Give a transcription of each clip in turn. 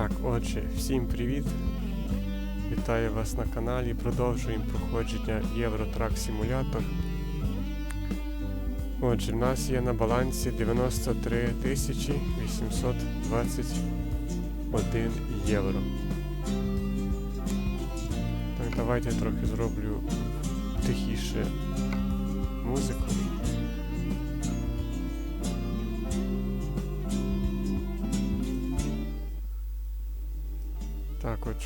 Так, отже, всім привіт! Вітаю вас на каналі. Продовжуємо проходження Євротрак Simulator. Отже, в нас є на балансі 93 821 євро. Так, давайте я трохи зроблю тихіше музику.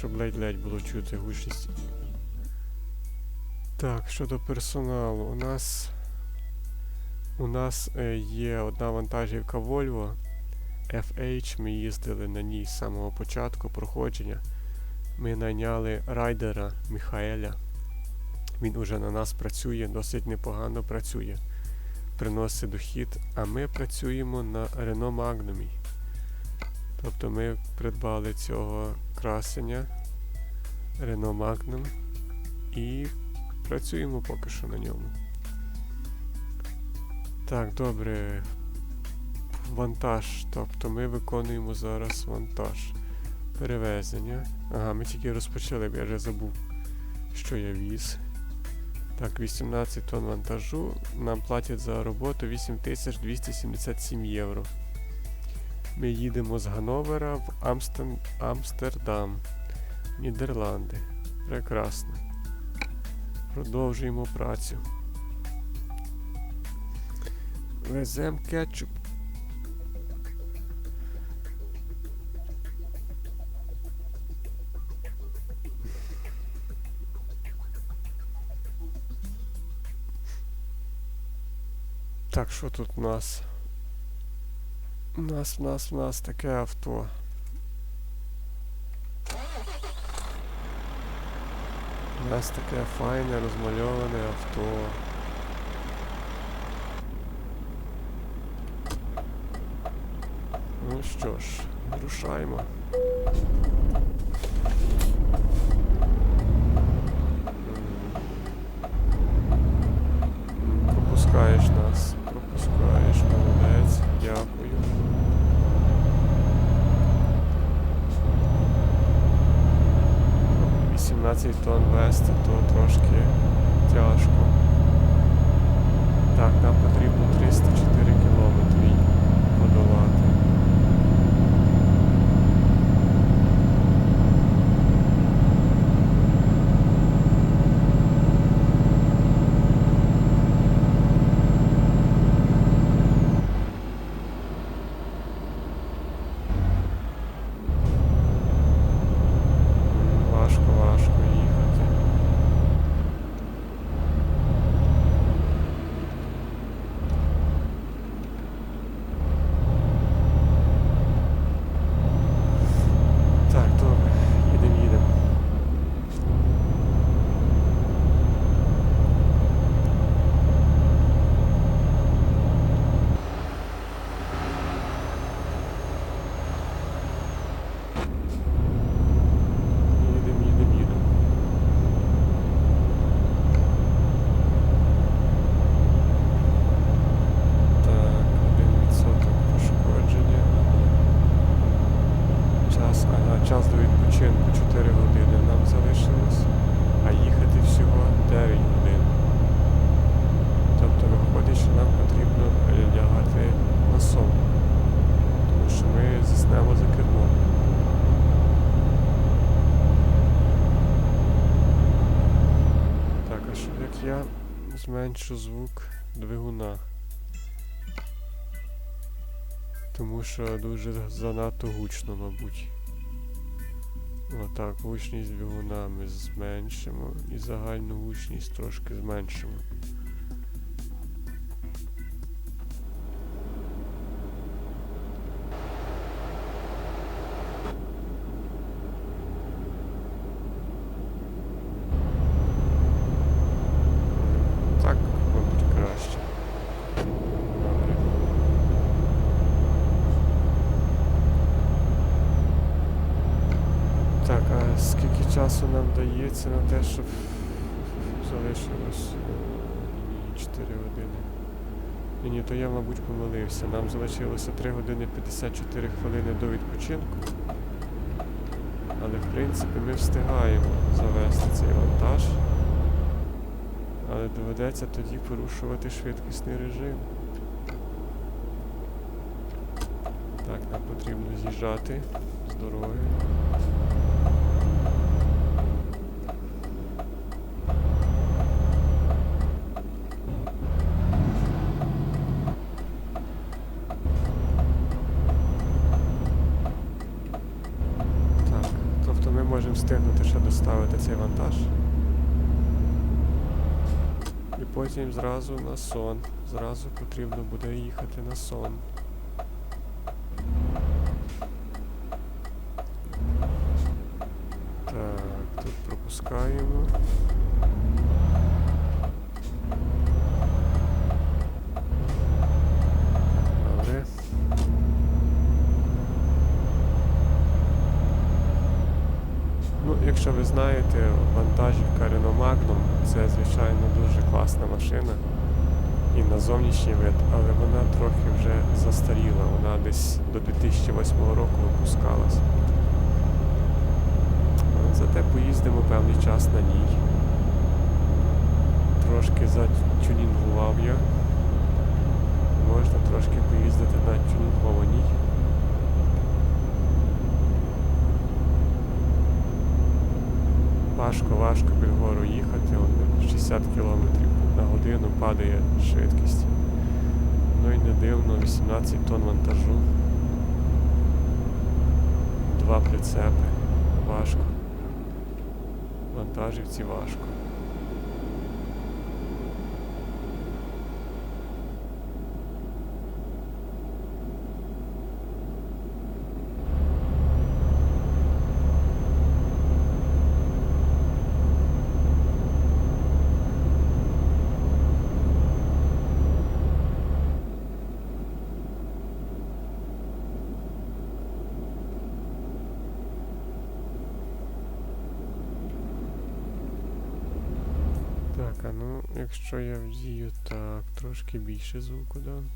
Щоб ледь-ледь було чути гучність. Так, щодо персоналу, у нас у нас е, є одна вантажівка Volvo FH, ми їздили на ній з самого початку проходження. Ми найняли райдера Міхаеля. Він уже на нас працює, досить непогано працює. Приносить дохід, а ми працюємо на Renault Magnum. Тобто ми придбали цього красення Renault Magnum і працюємо поки що на ньому. Так, добре. Вантаж. Тобто ми виконуємо зараз вантаж. Перевезення. Ага, ми тільки розпочали, бо я вже забув, що я віз. Так, 18 тонн вантажу. Нам платять за роботу 8277 євро. Ми їдемо з Гановера в Амстен... Амстердам, Нідерланди. Прекрасно. Продовжуємо працю. Везем кетчуп. Так, що тут у нас? У нас, у нас, у нас таке авто. У нас таке файне розмальоване авто. Ну що ж, рушаємо. Ну, 18 тонн вести, то трошки тяжко. Так, нам потрібно 304 кілометри подолати. М, Важко, важко їхати. Так, добре, їдемо, їдемо. Їдемо, їдемо, їдемо. Так, один відсоток пошкодження. Час, ага, час до відпочинку 4 години нам залишилось, а їхати всього 9 годин. Тобто виходить, що нам потрібно е, лягати на сон. Тому що ми заснемо за кермом. Так, а що як я зменшу звук двигуна? Тому що дуже занадто гучно, мабуть. Отак, гучність двигуна ми зменшимо і загальну гучність трошки зменшимо. Так, мабуть, краще. Добре. Так, а скільки часу нам дається на те, щоб залишилось 4 години. Ні, ні, то я, мабуть, помилився. Нам залишилося 3 години 54 хвилини до відпочинку. Але в принципі ми встигаємо завести цей вантаж. Але доведеться тоді порушувати швидкісний режим. Так, нам потрібно з'їжджати з дороги. Так, тобто ми можемо встигнути ще доставити цей вантаж. І потім зразу на сон. Зразу потрібно буде їхати на сон. Так, тут пропускаємо. Добре. Ну, якщо ви знаєте, вантажівка Renault Magnum це звичайно дуже класна машина і на зовнішній вид, але вона трохи вже застаріла, вона десь до 2008 року випускалась. Зате поїздимо певний час на ній. Трошки затюнінгував я. Можна трошки поїздити на тюнінгованій. Важко, важко під гору їхати, 60 км на годину падає швидкість. Ну і не дивно, 18 тонн вантажу. Два прицепи. Важко. Вантажівці важко. Так, а ну, якщо я вдію так, трошки більше звуку дам.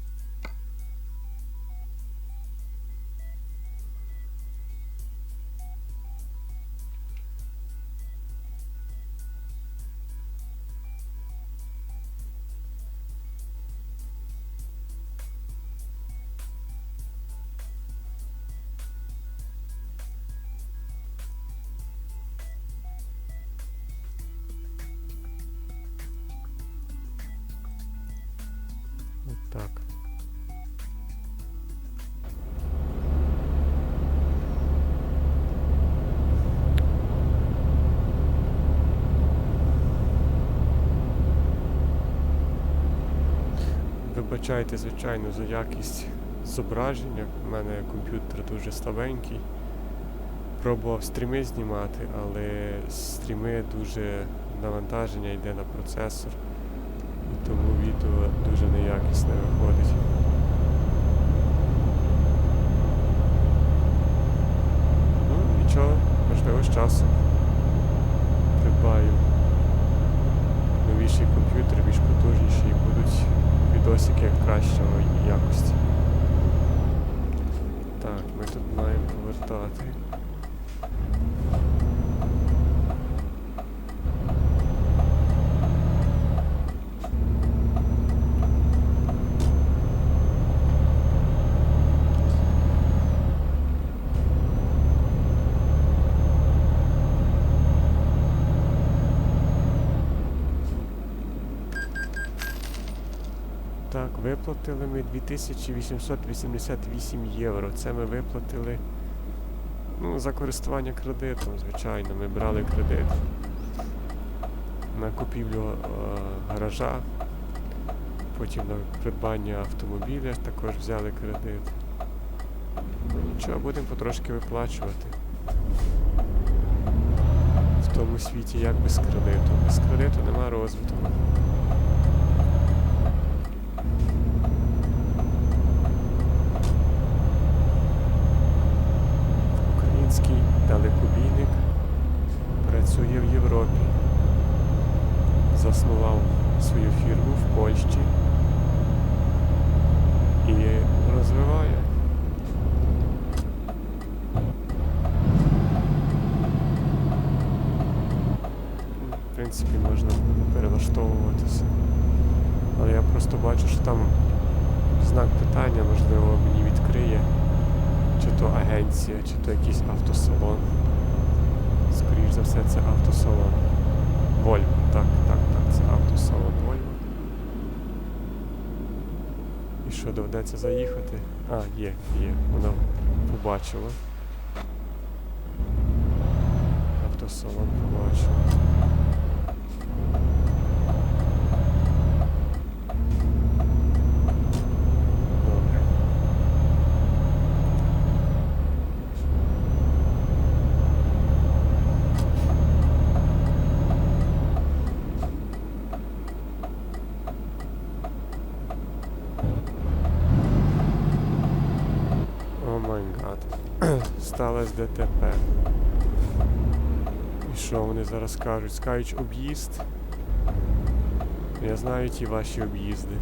Вибачайте, звичайно, за якість зображення. У мене комп'ютер дуже слабенький. Пробував стріми знімати, але стріми дуже навантаження йде на процесор. І тому відео дуже неякісне виходить. Ну, нічого, можливо, з часом придбаю новіший комп'ютер, більш потужніший, і будуть відосики кращої якості. Так, ми тут маємо повертати. Так, виплатили ми 2888 євро. Це ми виплатили ну, за користування кредитом, звичайно. Ми брали кредит на купівлю е, гаража, потім на придбання автомобіля також взяли кредит. Ну нічого, будемо потрошки виплачувати. В тому світі як без кредиту. Без кредиту нема розвитку. Український далекобійник працює в Європі, заснував свою фірму в Польщі і розвиває. В принципі, можна буде перелаштовуватися. Але я просто бачу, що там знак питання, можливо, мені відкриє. Чи то агенція, чи то якийсь автосалон. Скоріш за все, це автосалон. Вольво. Так, так, так, це автосалон Вольво. І що, доведеться заїхати? А, є, є, вона побачила. Автосалон побачила. Добре. О май гад. Сталось ДТП. І що вони зараз кажуть? Скажуть об'їзд. Я знаю ті ваші об'їзди.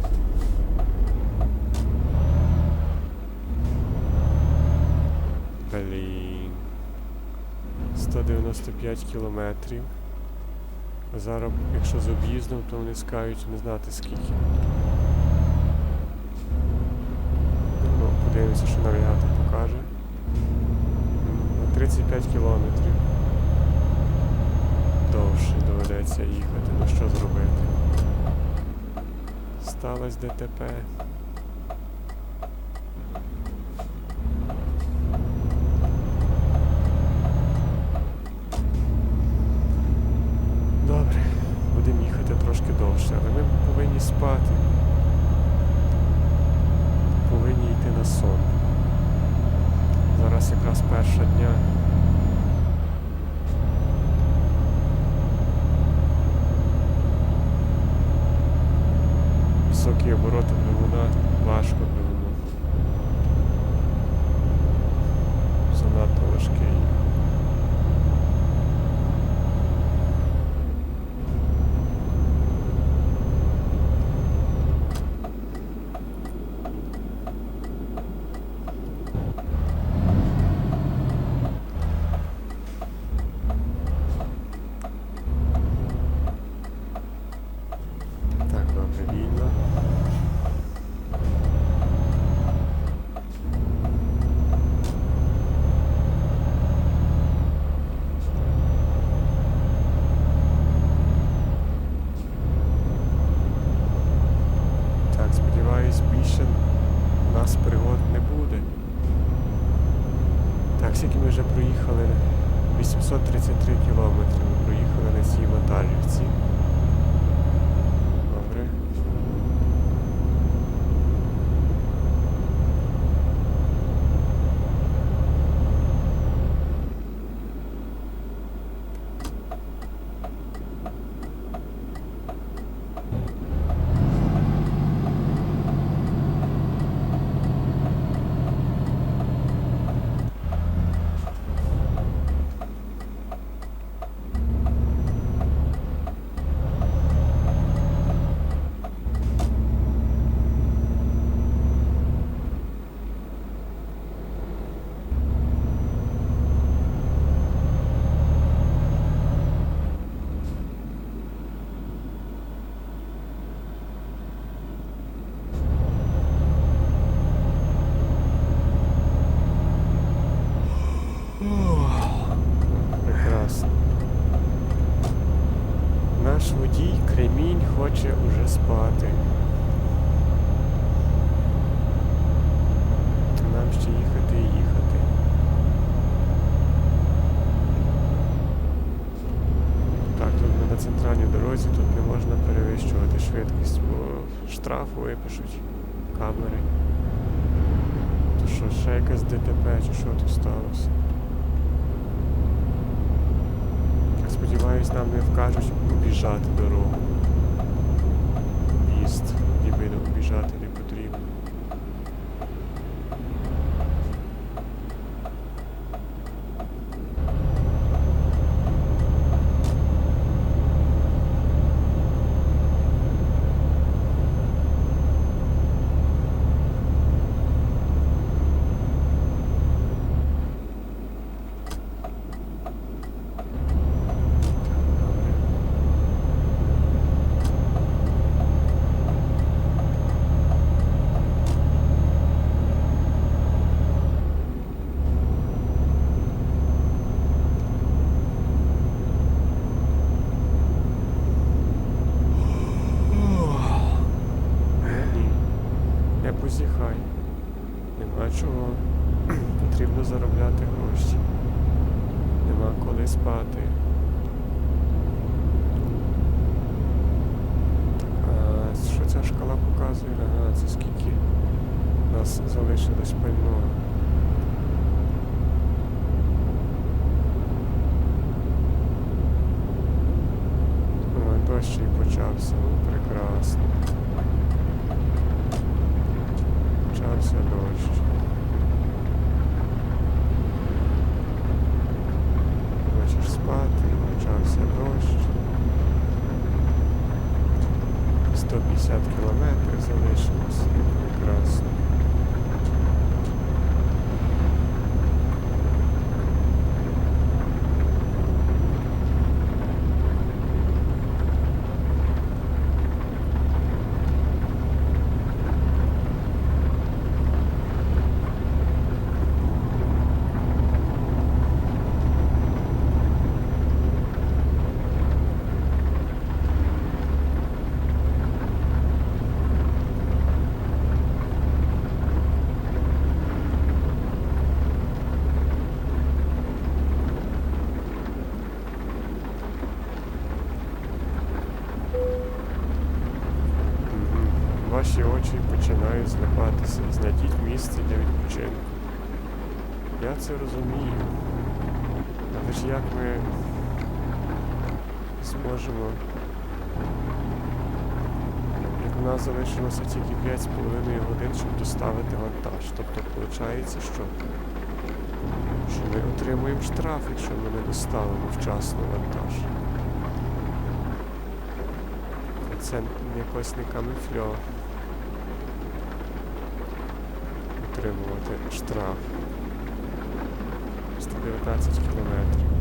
Блін. 195 кілометрів. Зараз, якщо з об'їздом, то вони скажуть не знати скільки. Ну, подивимося, що навігатор покаже. М, На 35 кілометрів. Довше доведеться їхати. Ну що зробити? Сталось ДТП. Штраф випишуть камери. То що, ще якась ДТП чи що тут сталося? Сподіваюсь, нам не вкажуть обіжати дорогу. Об'їзд, ніби не обіжати не потрібно. Добре. потрібно заробляти гроші. Нема коли спати. А що ця шкала показує? Ага, це скільки у нас залишилось пального. Ой, дощ ще й почався. Ну, прекрасно. Почався дощ. Хочеш спати, почався дощ. 150 кілометрів залишилось. Прекрасно. Мгм. Ваші очі починають злипатися. Знайдіть місце для відпочинку. Я це розумію. Але ж як ми зможемо. Як у нас залишилося тільки 5,5 годин, щоб доставити вантаж. Тобто виходить, що, що ми отримуємо штраф, якщо ми не доставимо вчасно вантаж. Це якось не камуфльо. Отримувати штраф. 119 кілометрів.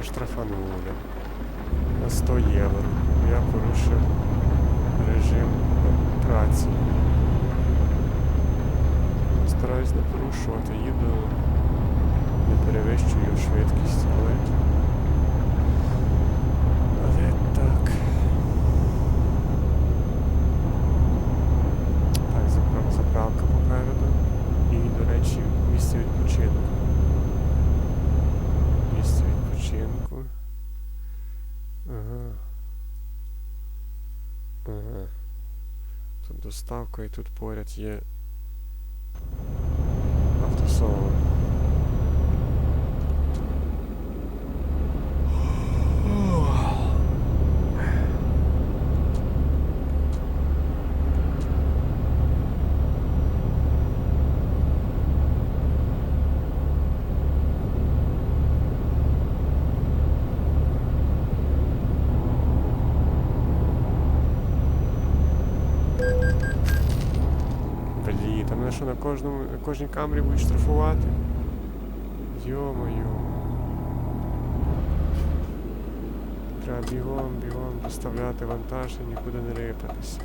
М, штрафанули на 100 євро. Я порушив режим праці. Стараюсь не порушувати, їду, не перевищую швидкість. Але так. Так, заправ- заправка попереду. І, до речі, місце відпочинку. Місце відпочинку. Ага. Ага. Тут доставка і тут поряд є автосалон. Блін, там мене що на кожному, на кожній камері будуть штрафувати? Йо-моє. Треба бігом, бігом доставляти вантаж і нікуди не рипатися.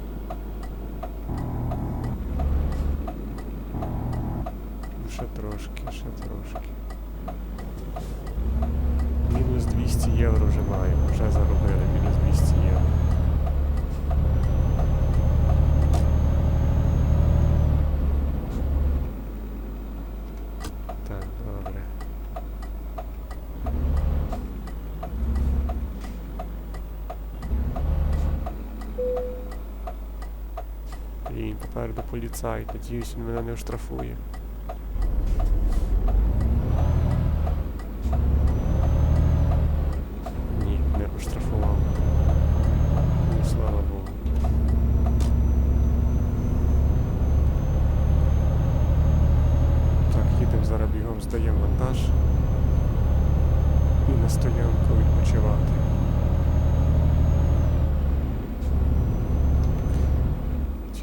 Ну, Ще трошки, ще трошки. Мінус 200 євро вже маємо, вже заробили мінус 200 євро. Так, добре. Блін, попереду поліцай, надіюсь, він мене не оштрафує. Ні, не оштрафував. Ну, слава Богу. Так, їдемо зараз бігом, здаємо вантаж і на стоянку відпочивати.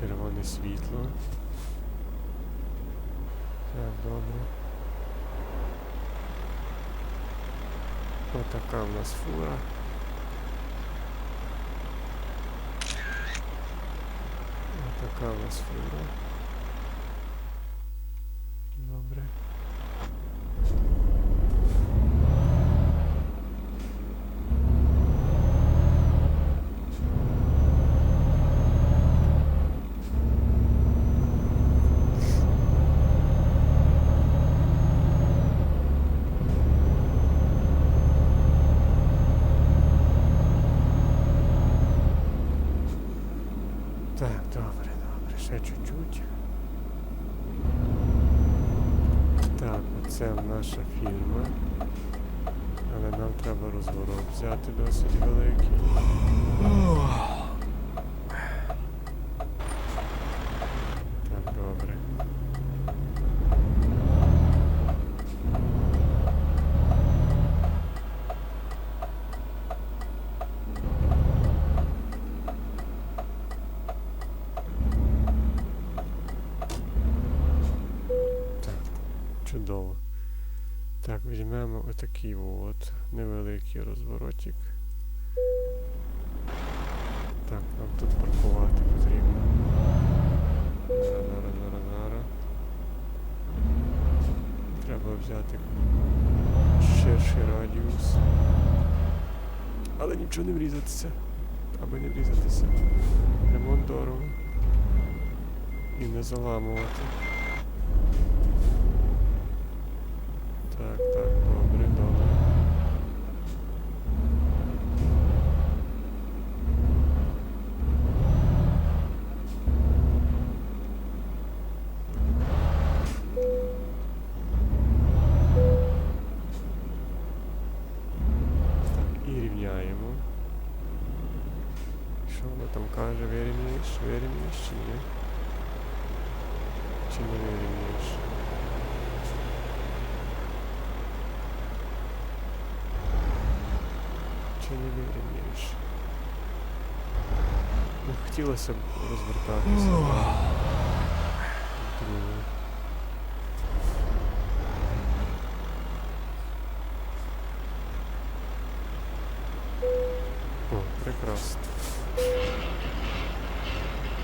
Червоне світло. Так, добре. Отака в нас фура. Отака в нас фура. Добре. Так, добре, добре, ще чуть-чуть. Так, оце наша фірма. Але нам треба розворот взяти досить великий. Так, добре. Так, чудово. Так, візьмемо отакий от невеликий розворотик. Так, нам тут паркувати потрібно. Зараз, зараз, зараз. Треба взяти ширший радіус. Але нічого не врізатися. Аби не врізатися. Ремонт дорого. І не заламувати. Так, так, добре, добре. Так, і рівняємо. Що вона там каже? Вирівняєш, вирівняєш. вирівнюєш чи ні? Чи не вирівнюєш? Чи не вирівнюєш? Ну, хотілося б розвертатися. О, прекрасно.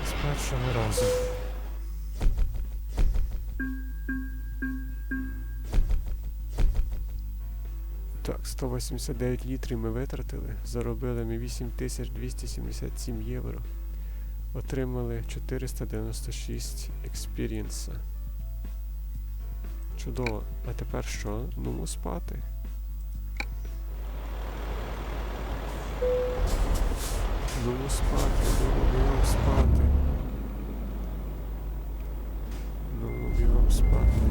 З першого разу. Так, 189 літрів ми витратили. Заробили ми 8277 євро. Отримали 496 експірієнса. Чудово. А тепер що? Ну, спати. Ну, спати, ну, спати. Ну, бігом спати.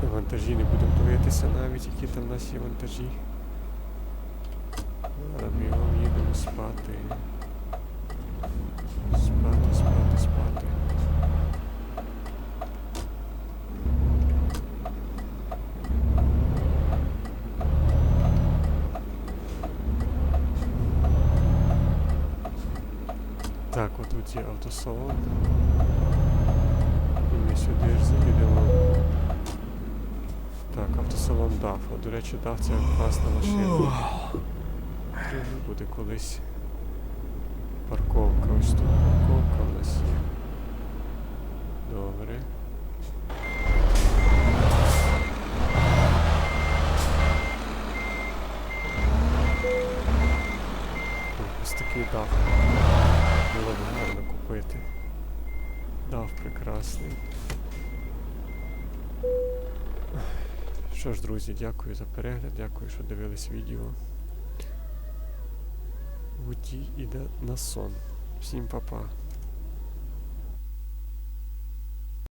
Так, Вантажі не будемо дивитися навіть, які там в нас є вантажі. Бігом їдемо спати. Спати, спати, спати. Так, отут є автосалон. І ми сюди ж заїдемо. Так, автосалон DAF. До речі, DAF це класна машина. Треба буде колись парковка. Ось тут парковка у нас є. Добре. Ось такий DAF. Було б гарно купити. DAF прекрасний. Що ж, друзі, дякую за перегляд, дякую, що дивились відео. Водій іде на сон. Всім па-па.